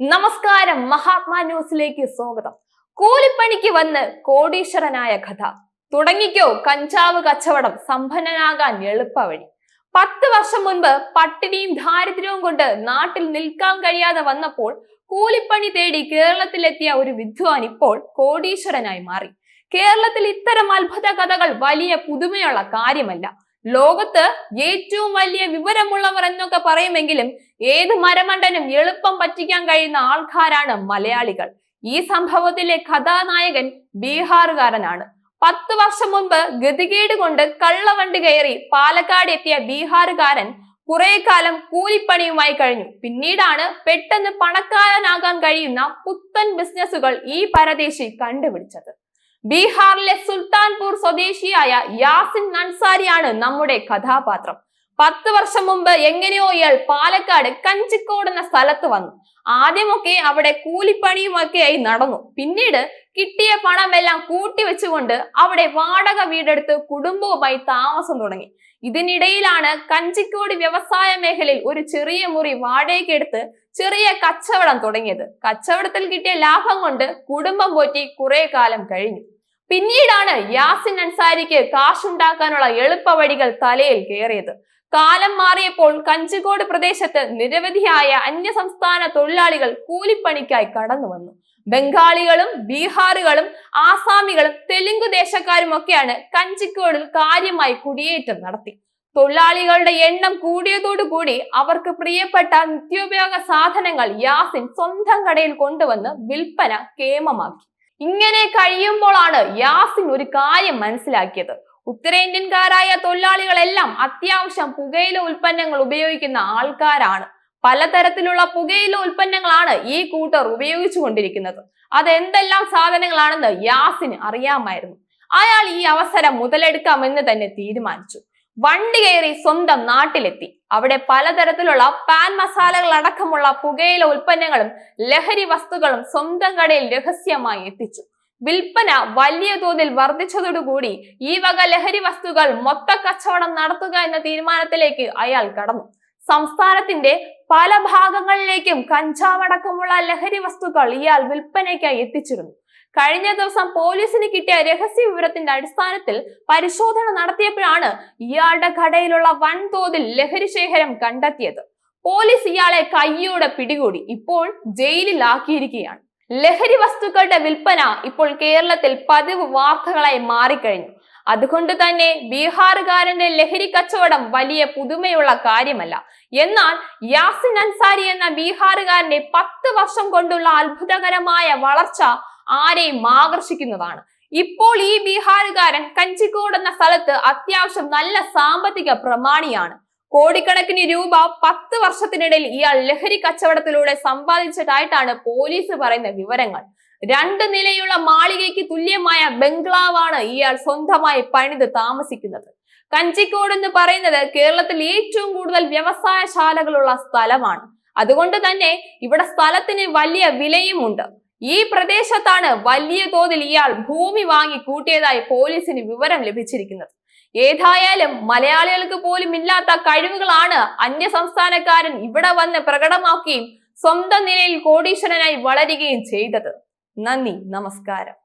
നമസ്കാരം. മഹാത്മാ ന്യൂസിലേക്ക് സ്വാഗതം. കൂലിപ്പണിക്ക് വന്ന് കോടീശ്വരനായ കഥ തുടങ്ങിക്കോ കഞ്ചാവ് കച്ചവടം സമ്പന്നനാകാൻ എളുപ്പവഴി. പത്ത് വർഷം മുൻപ് പട്ടിണിയും ദാരിദ്ര്യവും കൊണ്ട് നാട്ടിൽ നിൽക്കാൻ കഴിയാതെ വന്നപ്പോൾ കൂലിപ്പണി തേടി കേരളത്തിലെത്തിയ ഒരു വിദ്വാൻ ഇപ്പോൾ കോടീശ്വരനായി മാറി. കേരളത്തിൽ ഇത്തരം അത്ഭുത കഥകൾ വലിയ പുതുമയുള്ള കാര്യമല്ല. ലോകത്ത് ഏറ്റവും വലിയ വിവരമുള്ളവർ എന്നൊക്കെ പറയുമെങ്കിലും ഏത് മരമണ്ടനും എളുപ്പം പറ്റിക്കാൻ കഴിയുന്ന ആൾക്കാരാണ് മലയാളികൾ. ഈ സംഭവത്തിലെ കഥാനായകൻ ബീഹാറുകാരനാണ്. പത്ത് വർഷം മുൻപ് ഗതികേട് കൊണ്ട് കള്ളവണ്ടി കയറി പാലക്കാട് എത്തിയ ബീഹാറുകാരൻ കുറെ കാലം കൂലിപ്പണിയുമായി കഴിഞ്ഞു. പിന്നീടാണ് പെട്ടെന്ന് പണക്കാരനാകാൻ കഴിയുന്ന പുത്തൻ ബിസിനസ്സുകൾ ഈ പരദേശി കണ്ടുപിടിച്ചത്. ബീഹാറിലെ സുൽത്താൻപൂർ സ്വദേശിയായ യാസിൻ നൻസാരിയാണ് നമ്മുടെ കഥാപാത്രം. പത്ത് വർഷം മുമ്പ് എങ്ങനെയോ ഇയാൾ പാലക്കാട് കഞ്ചിക്കോട് എന്ന സ്ഥലത്ത് വന്നു. ആദ്യമൊക്കെ അവിടെ കൂലിപ്പണിയുമൊക്കെ ആയി നടന്നു. പിന്നീട് കിട്ടിയ പണമെല്ലാം കൂട്ടി വെച്ചുകൊണ്ട് അവിടെ വാടക വീടെടുത്ത് കുടുംബവുമായി താമസം തുടങ്ങി. ഇതിനിടയിലാണ് കഞ്ചിക്കോട് വ്യവസായ മേഖലയിൽ ഒരു ചെറിയ മുറി വാടകയ്ക്കെടുത്ത് ചെറിയ കച്ചവടം തുടങ്ങിയത്. കച്ചവടത്തിൽ കിട്ടിയ ലാഭം കൊണ്ട് കുടുംബം പോറ്റി കുറെ കാലം കഴിഞ്ഞു. പിന്നീടാണ് യാസിൻ അൻസാരിക്ക് കാശുണ്ടാക്കാനുള്ള എളുപ്പവഴികൾ തലയിൽ കയറിയത് കാലം മാറിയപ്പോൾ കഞ്ചിക്കോട് പ്രദേശത്ത് നിരവധിയായ അന്യസംസ്ഥാന തൊഴിലാളികൾ കൂലിപ്പണിക്കായി കടന്നു വന്നു. ബംഗാളികളും ബീഹാറുകളും ആസാമികളും തെലുങ്ക് ദേശക്കാരും ഒക്കെയാണ് കഞ്ചിക്കോടിൽ കാര്യമായി കുടിയേറ്റം നടത്തി. തൊഴിലാളികളുടെ എണ്ണം കൂടിയതോടുകൂടി അവർക്ക് പ്രിയപ്പെട്ട നിത്യോപയോഗ സാധനങ്ങൾ യാസിൻ സ്വന്തം കടയിൽ കൊണ്ടുവന്ന് വിൽപ്പന കേമമാക്കി. ഇങ്ങനെ കഴിയുമ്പോഴാണ് യാസിൻ ഒരു കാര്യം മനസ്സിലാക്കിയത്. ഉത്തരേന്ത്യൻകാരായ തൊഴിലാളികളെല്ലാം അത്യാവശ്യം പുകയില ഉൽപ്പന്നങ്ങൾ ഉപയോഗിക്കുന്ന ആൾക്കാരാണ്. പലതരത്തിലുള്ള പുകയില ഉൽപ്പന്നങ്ങളാണ് ഈ കൂട്ടർ ഉപയോഗിച്ചു കൊണ്ടിരിക്കുന്നത്. അതെന്തെല്ലാം സാധനങ്ങളാണെന്ന് യാസിന് അറിയാമായിരുന്നു. അയാൾ ഈ അവസരം മുതലെടുക്കാമെന്ന് തന്നെ തീരുമാനിച്ചു. വണ്ടി കയറി സ്വന്തം നാട്ടിലെത്തി. അവിടെ പലതരത്തിലുള്ള പാൻ മസാലകൾ അടക്കമുള്ള പുകയില ഉൽപ്പന്നങ്ങളും ലഹരി വസ്തുക്കളും സ്വന്തം കടയിൽ രഹസ്യമായി എത്തിച്ചു. വിൽപ്പന വലിയ തോതിൽ വർദ്ധിച്ചതോടുകൂടി ഈ വക ലഹരി വസ്തുക്കൾ മൊത്ത കച്ചവടം നടത്തുക എന്ന തീരുമാനത്തിലേക്ക് അയാൾ കടന്നു. സംസ്ഥാനത്തിന്റെ പല ഭാഗങ്ങളിലേക്കും കഞ്ചാവടക്കമുള്ള ലഹരി വസ്തുക്കൾ ഇയാൾ വിൽപ്പനയ്ക്കായി എത്തിച്ചിരുന്നു. കഴിഞ്ഞ ദിവസം പോലീസിന് കിട്ടിയ രഹസ്യ വിവരത്തിന്റെ അടിസ്ഥാനത്തിൽ പരിശോധന നടത്തിയപ്പോഴാണ് ഇയാളുടെ കടയിലുള്ള വൻതോതിൽ ലഹരി ശേഖരം കണ്ടെത്തിയത്. പോലീസ് ഇയാളെ കയ്യോടെ പിടികൂടി. ഇപ്പോൾ ജയിലിലാക്കിയിരിക്കുകയാണ്. ലഹരി വസ്തുക്കളുടെ വിൽപ്പന ഇപ്പോൾ കേരളത്തിൽ പതിവ് വാർത്തകളായി മാറിക്കഴിഞ്ഞു. അതുകൊണ്ട് തന്നെ ബീഹാറുകാരന്റെ ലഹരി കച്ചവടം വലിയ പുതുമയുള്ള കാര്യമല്ല. എന്നാൽ യാസിൻ അൻസാരി എന്ന ബീഹാറുകാരന്റെ പത്ത് വർഷം കൊണ്ടുള്ള അത്ഭുതകരമായ വളർച്ച ആരെയും ആകർഷിക്കുന്നതാണ്. ഇപ്പോൾ ഈ ബീഹാറുകാരൻ കഞ്ചിക്കോട് എന്ന സ്ഥലത്ത് അത്യാവശ്യം നല്ല സാമ്പത്തിക പ്രമാണിയാണ്. കോടിക്കണക്കിന് രൂപ പത്ത് വർഷത്തിനിടയിൽ ഇയാൾ ലഹരി കച്ചവടത്തിലൂടെ സമ്പാദിച്ചതായിട്ടാണ് പോലീസ് പറയുന്ന വിവരങ്ങൾ. രണ്ട് നിലയുള്ള മാളികയ്ക്ക് തുല്യമായ ബംഗ്ലാവാണ് ഇയാൾ സ്വന്തമായി പണിത് താമസിക്കുന്നത്. കഞ്ചിക്കോട് എന്ന് പറയുന്നത് കേരളത്തിൽ ഏറ്റവും കൂടുതൽ വ്യവസായശാലകളുള്ള സ്ഥലമാണ്. അതുകൊണ്ട് തന്നെ ഇവിടെ സ്ഥലത്തിന് വലിയ വിലയുമുണ്ട്. ഈ പ്രദേശത്താണ് വലിയ തോതിൽ ഇയാൾ ഭൂമി വാങ്ങി കൂട്ടിയതായി പോലീസിന് വിവരം ലഭിച്ചിരിക്കുന്നത്. ഏതായാലും മലയാളികൾക്ക് പോലും ഇല്ലാത്ത കഴിവുകളാണ് അന്യ സംസ്ഥാനക്കാരൻ ഇവിടെ വന്ന് പ്രകടമാക്കുകയും സ്വന്തം നിലയിൽ കോടീശ്വരനായി വളരുകയും ചെയ്തത്. നന്ദി നമസ്കാരം.